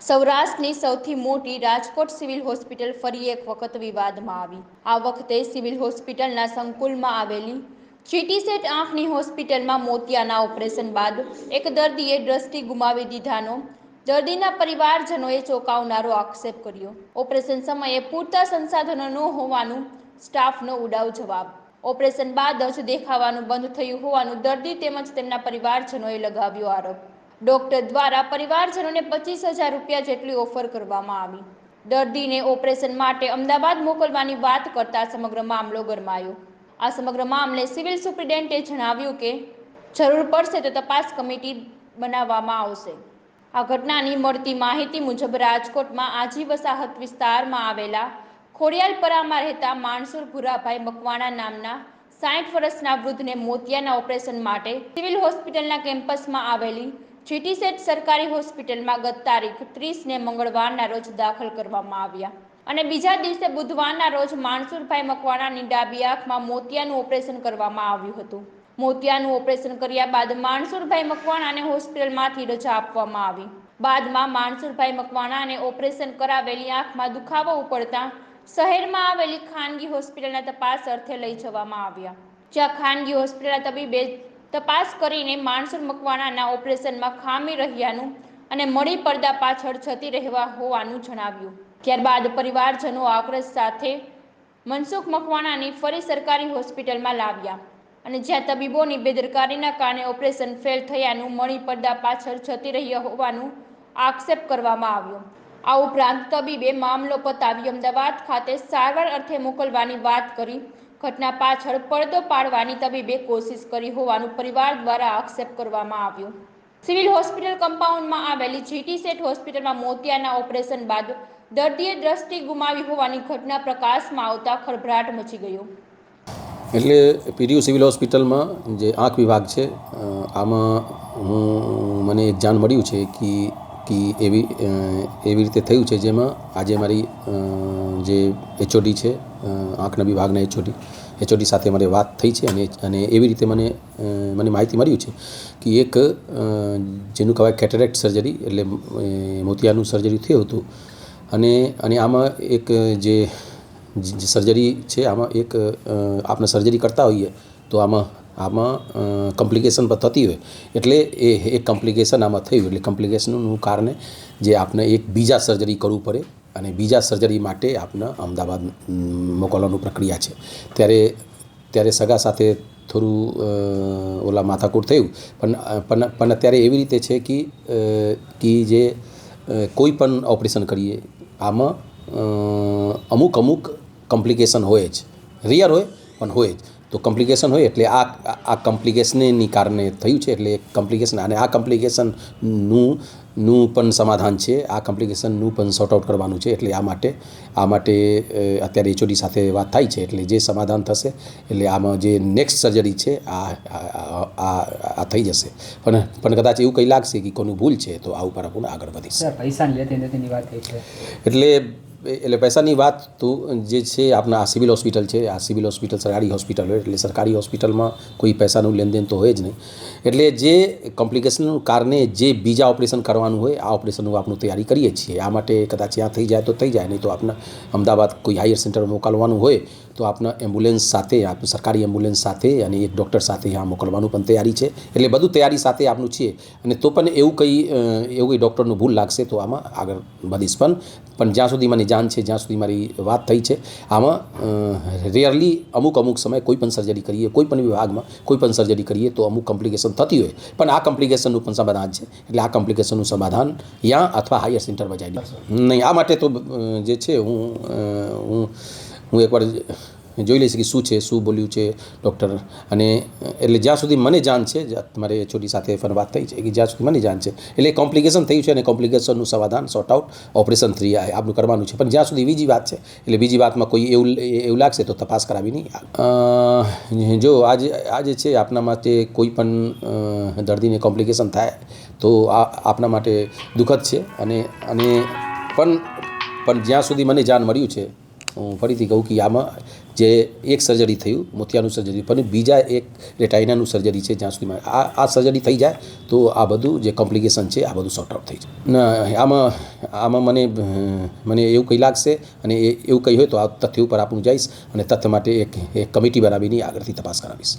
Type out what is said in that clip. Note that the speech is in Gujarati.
સૌરાષ્ટ્રની સૌથી મોટી રાજકોટ સિવિલ હોસ્પિટલ ફરી એક વખત વિવાદમાં આવી. આ વખતે સિવિલ હોસ્પિટલના સંકુલમાં આવેલી ચીટીસેટ આંખની હોસ્પિટલમાં મોતિયાના ઓપરેશન બાદ એક દર્દીએ દ્રષ્ટિ ગુમાવી દીધાનો દર્દીના પરિવારજનોએ ચોંકાવનારો આક્ષેપ કર્યો. ઓપરેશન સમયે પૂરતા સંસાધનો ન હોવાનું સ્ટાફનો ઉડાવ જવાબ. ઓપરેશન બાદ જ દેખાવાનું બંધ થયું હોવાનું દર્દી તેમજ તેમના પરિવારજનોએ લગાવ્યો આરોપ. ડોક્ટર દ્વારા પરિવારજનોને પચીસ હજાર રૂપિયા જેટલી ઓફર કરવામાં આવી. દર્દીને ઓપરેશન માટે અમદાવાદ મોકલવાની વાત કરતા સમગ્ર મામલો ગરમાયો. આ સમગ્ર મામલે સિવિલ સુપ્રિન્ટેન્ડન્ટે જણાવ્યું કે, જરૂર પડશે તો તપાસ કમિટી બનાવવામાં આવશે. આ ઘટનાની મળતી માહિતી મુજબ રાજકોટમાં આજી વસાહત વિસ્તારમાં આવેલા ખોડિયાલપરામાં રહેતા માણસુર ભુરાભાઈ મકવાણા નામના સાઠ વર્ષના વૃદ્ધને મોતિયાના ઓપરેશન માટે સિવિલ હોસ્પિટલના કેમ્પસમાં આવેલી જીટી સેટ સરકારી હોસ્પિટલમાં ગત તારીખ ત્રીસને મંગળવારના રોજ દાખલ કરવામાં આવ્યા. અને બીજા દિવસે બુધવારના રોજ માણસુરભાઈ મકવાણાની ડાબી આંખમાં મોતિયાનું ઓપરેશન કરવામાં આવ્યું હતું. મોતિયાનું ઓપરેશન કર્યા બાદ માણસુરભાઈ મકવાણાને હોસ્પિટલમાંથી રજા આપવામાં આવી. બાદમાં માણસુરભાઈ મકવાણાને ઓપરેશન કરાવેલી આંખમાં દુખાવો ઉપડતા શહેરમાં આવેલી ખાનગી હોસ્પિટલના તપાસ અર્થે લઈ જવામાં આવ્યા. જ્યાં ખાનગી હોસ્પિટલના તબીબે તપાસ કરીને માણસુર મકવાણાના ઓપરેશનમાં ખામી રહ્યાનું અને મળી પડદા પાછળ જતી રહેવા હોવાનું જણાવ્યું. ત્યારબાદ પરિવારજનો આક્રોશ સાથે મનસુખ મકવાણાની ફરી સરકારી હોસ્પિટલમાં લાવ્યા અને જ્યાં તબીબોની બેદરકારીના કારણે ઓપરેશન ફેલ થયાનું મળી પડદા પાછળ જતી રહ્યા હોવાનું આક્ષેપ કરવામાં આવ્યો. આ ઉપરાંત તબીબે મામલો પતાવી અમદાવાદ ખાતે સારવાર અર્થે મોકલવાની વાત કરી ઘટના પાછળ પડદો પાડવાની તબીબે કોશિશ કરી હોવાનું પરિવાર દ્વારા આક્ષેપ કરવામાં આવ્યો. સિવિલ હોસ્પિટલ કમ્પાઉન્ડમાં આવેલી જીટી સેટ હોસ્પિટલમાં મોતિયાના ઓપરેશન બાદ દર્દીએ દ્રષ્ટિ ગુમાવી હોવાની ઘટના પ્રકાશમાં આવતા ખળભળાટ મચી ગયો. એટલે પીડીયુ સિવિલ હોસ્પિટલમાં જે આંખ વિભાગ છે આમાં હું, મને એક જાણ મળ્યું છે કે કે એવી એવી રીતે થયું છે જેમાં આજે મારી જે એચઓડી છે આંખના વિભાગના એચઓડી એચઓડી સાથે મારે વાત થઈ છે અને અને એવી રીતે મને મને માહિતી મળ્યું છે કે એક જેનું કહેવાય કેટરેક્ટ સર્જરી એટલે મોતિયાનું સર્જરી થયું હતું અને અને આમાં એક જે સર્જરી છે, આમાં એક આપણે સર્જરી કરતા હોઈએ તો આમાં આમાં કમ્પ્લિકેશન થતી હોય. એટલે એ એક કોમ્પ્લિકેશન આમાં થયું એટલે કમ્પ્લિકેશનનું કારણે જે આપણે એક બીજા સર્જરી કરવું પડે અને બીજા સર્જરી માટે આપણે અમદાવાદ મોકલવાનું પ્રક્રિયા છે. ત્યારે ત્યારે સગા સાથે થોડું ઓલા માથાકૂટ થયું. પણ પણ પણ અત્યારે એવી રીતે છે કે કે જે કોઈ પણ ઓપરેશન કરીએ, આમાં અમુક અમુક કમ્પ્લિકેશન હોય જ. રિયર હોય, પણ હોય જ. તો કમ્પ્લિકેશન હોય એટલે આ આ કમ્પ્લિકેશનની કારણે થયું છે એટલે કમ્પ્લિકેશન અને આ કોમ્પ્લિકેશનનું નું પણ સમાધાન છે. આ કોમ્પ્લિકેશનનું પણ સોર્ટ આઉટ કરવાનું છે એટલે આ માટે આ માટે અત્યારે એચઓડી સાથે વાત થાય છે એટલે જે સમાધાન થશે એટલે આમાં જે નેક્સ્ટ સર્જરી છે આ આ થઈ જશે. પણ પણ કદાચ એવું કંઈ લાગશે કે કોનું ભૂલ છે તો આ ઉપર આપણે આગળ વધીશ. પૈસા લેતી નથીની વાત એટલે એટલે પૈસાની વાત તો જે છે આપણા આ સિવિલ હોસ્પિટલ છે, આ સિવિલ હોસ્પિટલ સરકારી હોસ્પિટલ હોય, એટલે સરકારી હોસ્પિટલમાં કોઈ પૈસાનું લેનદેન તો હોય જ નહીં. એટલે જે કોમ્પ્લિકેશનનું કારણે જે બીજા ઓપરેશન કરવાનું હોય, આ ઓપરેશનનું આપણું તૈયારી કરીએ છીએ. આ માટે કદાચ ત્યાં થઈ જાય તો થઈ જાય, નહીં તો આપણે અમદાવાદ કોઈ હાયર સેન્ટર મોકલવાનું હોય તો આપના એમ્બ્યુલન્સ સાથે આપણે સરકારી એમ્બ્યુલન્સ સાથે અને એક ડૉક્ટર સાથે ત્યાં મોકલવાનું પણ તૈયારી છે. એટલે બધું તૈયારી સાથે આપણું છે અને તો પણ એવું કંઈ એવું કંઈ ડૉક્ટરનું ભૂલ લાગશે તો આમાં આગળ વધીશ પણ. પણ જ્યાં સુધી મારી જાણ છે, જ્યાં સુધી મારી વાત થઈ છે, આમાં રેયરલી અમુક અમુક સમય કોઈ પણ સર્જરી કરીએ, કોઈ પણ વિભાગમાં કોઈ પણ સર્જરી કરીએ તો અમુક કોમ્પ્લિકેશન થતી હોય. પણ આ કોમ્પ્લિકેશનનું પણ સમાધાન છે. એટલે આ કોમ્પ્લિકેશનનું સમાધાન યા અથવા હાયર સેન્ટરમાં જાય. નહીં, આ માટે તો જે છે હું હું હું એકવાર જોઈ લઈશ કે શું છે, શું બોલ્યું છે ડૉક્ટર અને એટલે જ્યાં સુધી મને જાણ છે મારે છોટી સાથે પણ વાત થઈ છે કે જ્યાં સુધી મને જાણ છે, એટલે કોમ્પ્લિકેશન થયું છે અને કોમ્પ્લિકેશનનું સમાધાન સોર્ટ આઉટ ઓપરેશન થ્રી આપણું કરવાનું છે. પણ જ્યાં સુધી બીજી વાત છે, એટલે બીજી વાતમાં કોઈ એવું એવું લાગશે તો તપાસ કરાવી નહીં. જો આજે આજે છે આપણા માટે કોઈ પણ દર્દીને કોમ્પ્લિકેશન થાય તો આ આપના માટે દુઃખદ છે. અને અને પણ પણ જ્યાં સુધી મને જાણ મળ્યું છે હું ફરીથી કહું કે આમાં જે એક સર્જરી થયું, મોતિયાનું સર્જરી પણ બીજા એક રેટાઇનાનું સર્જરી છે, જ્યાં સુધીમાં આ આ સર્જરી થઈ જાય, તો આ બધું જે કોમ્પ્લિકેશન છે, આ બધું સોર્ટ આઉટ થઈ જાય. ના આમાં આમાં મને મને એવું કંઈ લાગશે અને એ, એવું કંઈ હોય તો આ તથ્ય ઉપર આપણું જઈશ અને તથ્ય માટે એક એક કમિટી બનાવીને આગળથી તપાસ કરાવીશ.